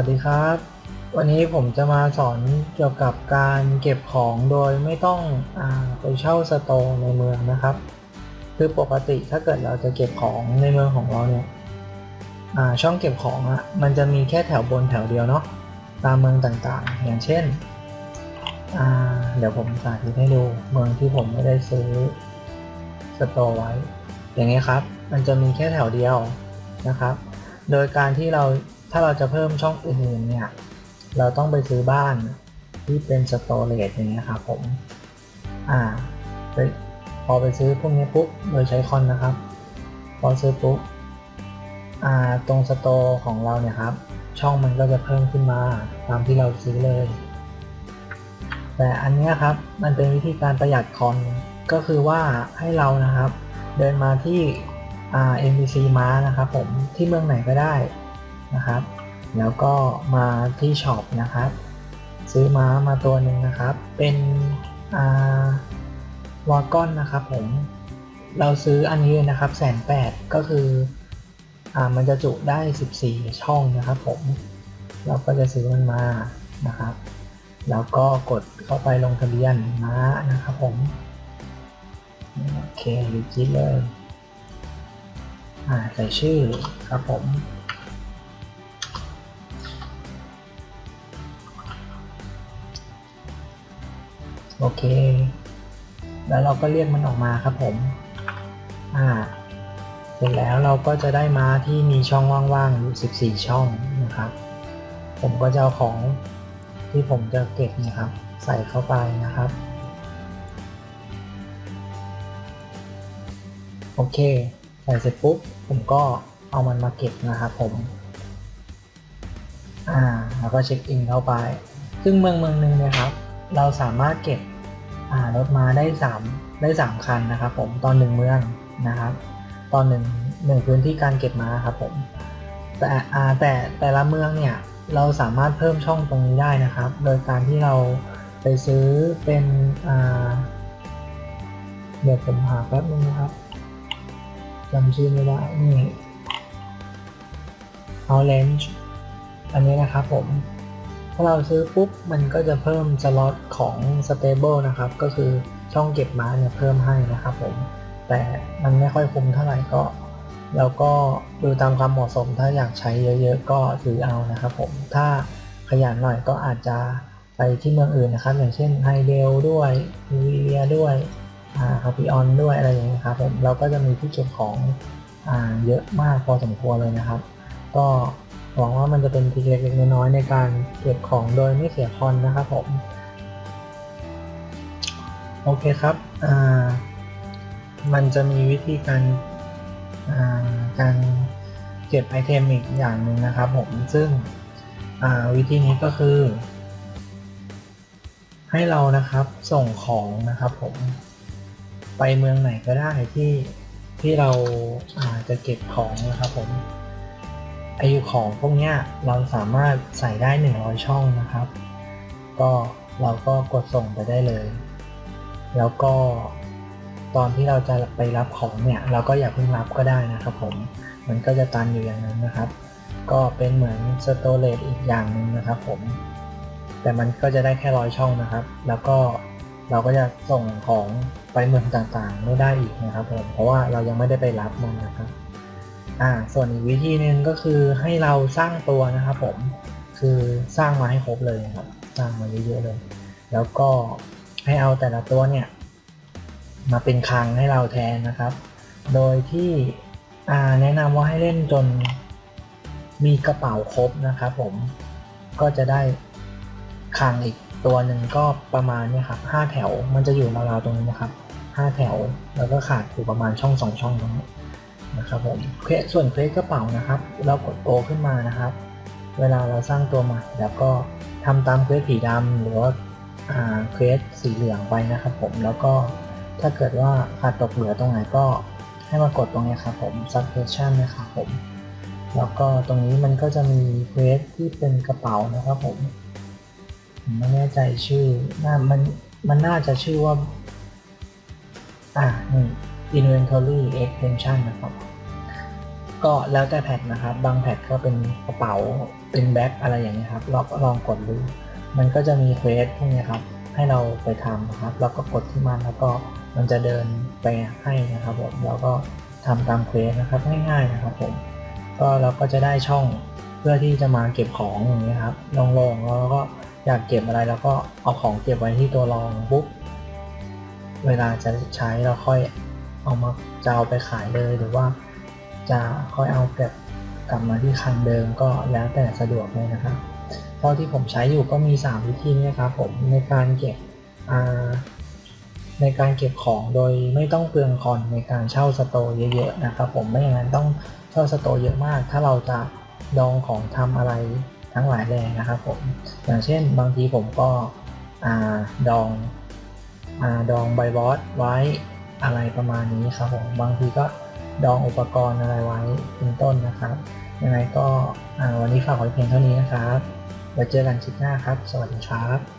วัสดีครับ วันนี้ผมจะมาสอนเกี่ยวกับการเก็บของโดยไม่ต้องอไปเช่าสโตร์ในเมืองนะครับ คือปกติถ้าเกิดเราจะเก็บของในเมืองของเราเนี่ยช่องเก็บของอะมันจะมีแค่แถวบนแถวเดียวเนาะตามเมืองต่างๆ อย่างเช่น เดี๋ยวผมสาธิตให้ดูเมืองที่ผมไม่ได้ซื้อสโตร์ไว้ อย่างนี้ยครับ มันจะมีแค่แถวเดียวนะครับ โดยการที่เรา ถ้าเราจะเพิ่มช่องอื่นเนี่ย เราต้องไปซื้อบ้านที่เป็นสโตรจอย่างเงี้ยครับผม อ่าไปพอไปซื้อพวกนี้ปุ๊บโดยใช้คอนนะครับ พอซื้อปุ๊บ อ่า ตรงสโตร์ของเราเนี่ยครับ ช่องมันก็จะเพิ่มขึ้นมาตามที่เราซื้อเลย แต่อันนี้ครับ มันเป็นวิธีการประหยัดคอน ก็คือว่าให้เรานะครับ เดินมาที่ อ่า NPC ม้านะครับผม ที่เมืองไหนก็ได้ นะครับ แล้วก็มาที่ช็อปนะครับ ซื้อม้ามาตัวหนึ่งนะครับ เป็นอาวากอนนะครับผม เราซื้ออันนี้เลยนะครับแสนแปดก็คืออ่ามันจะจุได้ 14 ช่องนะครับผม เราก็จะซื้อมันมานะครับ แล้วก็กดเข้าไปลงทะเบียนม้านะครับผม โอเครีจิตเลย อ่าใส่ชื่อครับผม เค แล้วเราก็เรียกมันออกมาครับผม อ่า เสร็จแล้วเราก็จะได้มาที่มีช่องว่างๆอยู่14 ช่องนะครับ ผมก็จะเอาของที่ผมจะเก็บนะครับ ใส่เข้าไปนะครับ โอเค ใส่เสร็จปุ๊บ ผมก็เอามันมาเก็บนะครับผม อ่า แล้วก็เช็คอินเข้าไป ซึ่งเมืองเมืองหนึ่งนะครับ เราสามารถเก็บ รถมาได้3ได้3คันนะครับผมตอนหนึ่งเมืองนะครับ ตอนหนึ่งหนึ่งพื้นที่การเก็บม้าครับผมแต่อ่าแต่แต่ละเมืองเนี่ยเราสามารถเพิ่มช่องตรงนี้ได้นะครับ โดยการที่เราไปซื้อเป็นอ่าเดี๋ยวผมหาแป๊บนึงนะครับจำชื่อไม่ได้นี่ Orange อันนี้นะครับผม ถ้าเราซื้อปุ๊บมันก็จะเพิ่มสล็อตของ Stable นะครับ ก็คือช่องเก็บม้าเนี่ยเพิ่มให้นะครับผม แต่มันไม่ค่อยคุ้มเท่าไหร่ก็เราก็ดูตามความเหมาะสมถ้าอยากใช้เยอะๆ ก็ซื้อเอานะครับผม ถ้าขยันหน่อยก็อาจจะไปที่เมืองอื่นนะครับ อย่างเช่นไฮเดลด้วยวิเลียด้วยอ่าคาปิออนด้วยอะไรอย่างเงี้ยครับผมเราก็จะมีที่เก็บของอ่าเยอะมากพอสมควรเลยนะครับ ก็ หวังว่ามันจะเป็นทีเล็กๆน้อยๆในการเก็บของโดยไม่เสียคอนนะครับผม โอเคครับ อ่า มันจะมีวิธีการ อ่า การเก็บไอเทมอีกอย่างหนึ่งนะครับผม ซึ่ง อ่า วิธีนี้ก็คือ ให้เรานะครับส่งของนะครับผม ไปเมืองไหนก็ได้ที่ที่เราอาจะเก็บของนะครับผม ไอของพวกเนี้ยเราสามารถใส่ได้ 100 ช่องนะครับ ก็เราก็กดส่งไปได้เลย แล้วก็ตอนที่เราจะไปรับของเนี่ยเราก็อย่าเพิ่งรับก็ได้นะครับผม มันก็จะตันอยู่อย่างนั้นนะครับ ก็เป็นเหมือนสโตรจอีกอย่างหนึ่งนะครับผม แต่มันก็จะได้แค่ร้อยช่องนะครับ แล้วก็เราก็จะส่งของไปเมืองต่างๆไม่ได้อีกนะครับผม เพราะว่าเรายังไม่ได้ไปรับมันนะครับ อ่าส่วนอีกวิธีหนึ่งก็คือให้เราสร้างตัวนะครับผมคือสร้างมาให้ครบเลยครับ สร้างมาเยอะๆเลย แล้วก็ให้เอาแต่ละตัวเนี่ย มาเป็นคลังให้เราแทนนะครับ โดยที่อ่าแนะนำว่าให้เล่นจนมีกระเป๋าครบนะครับผมก็จะได้คลังอีกตัวหนึ่งก็ประมาณเนี่ยครับห้าแถวมันจะอยู่ราวๆตรงนี้นะครับห้าแถว แล้วก็ขาดอยู่ประมาณช่องสองช่องตรงนี้ นะครับผมเควสส่วนเควสกระเป๋านะครับ เรากดโตขึ้นมานะครับ เวลาเราสร้างตัวใหม่แล้วก็ทำตามเควสสีดำหรือว่าเควสสีเหลืองไปนะครับ ผมแล้วก็ถ้าเกิดว่าขาดตกเหลือตรงไหนก็ให้มากดตรงนี้ครับผม subtraction นะครับผม แล้วก็ตรงนี้มันก็จะมีเควสที่เป็นกระเป๋านะครับผมผมไม่แน่ใจชื่อน่ามันมันน่าจะชื่อว่า อ่านี่ inventory extension นะครับ ก็แล้วแต่แพทนะครับ บางแพทก็เป็นกระเป๋าเป็นแบ็คอะไรอย่างเงี้ยครับเราก็ลองกดดู มันก็จะมีเควสพวกนี้ครับ ให้เราไปทำนะครับ แล้วก็กดที่มันแล้วก็มันจะเดินไปให้นะครับผมแล้วก็ทำตามเควสนะครับง่ายๆนะครับผมก็เราก็จะได้ช่องเพื่อที่จะมาเก็บของอย่างเงี้ยครับลงๆแล้วก็อยากเก็บอะไรแล้วก็เอาของเก็บไว้ที่ตัวรองปุ๊บเวลาจะใช้เราค่อยเอามาจะเอาไปขายเลยหรือว่า จะค่อยเอาเก็บกลับมาที่คังเดิมก็แล้วแต่สะดวกเลยนะครับเท่าที่ผมใช้อยู่ก็มี 3 วิธีนี้ครับผมในการเก็บในการเก็บของโดยไม่ต้องเปลืองคอนในการเช่าสโตเยอะๆนะครับผมไม่อย่างนั้นต้องเช่าสโตเยอะมาก ถ้าเราจะดองของทำอะไรทั้งหลายแหล่นะครับผมอย่างเช่นบางทีผมก็ดองอดองไบบอสไว้อะไรประมาณนี้ครับผมบางทีก็ ดองอุปกรณ์อะไรไว้เป็นต้นนะครับ ยังไงก็วันนี้ฝากไว้เพียงเท่านี้นะครับไว้เจอกันคลิปหน้าครับ สวัสดีครับ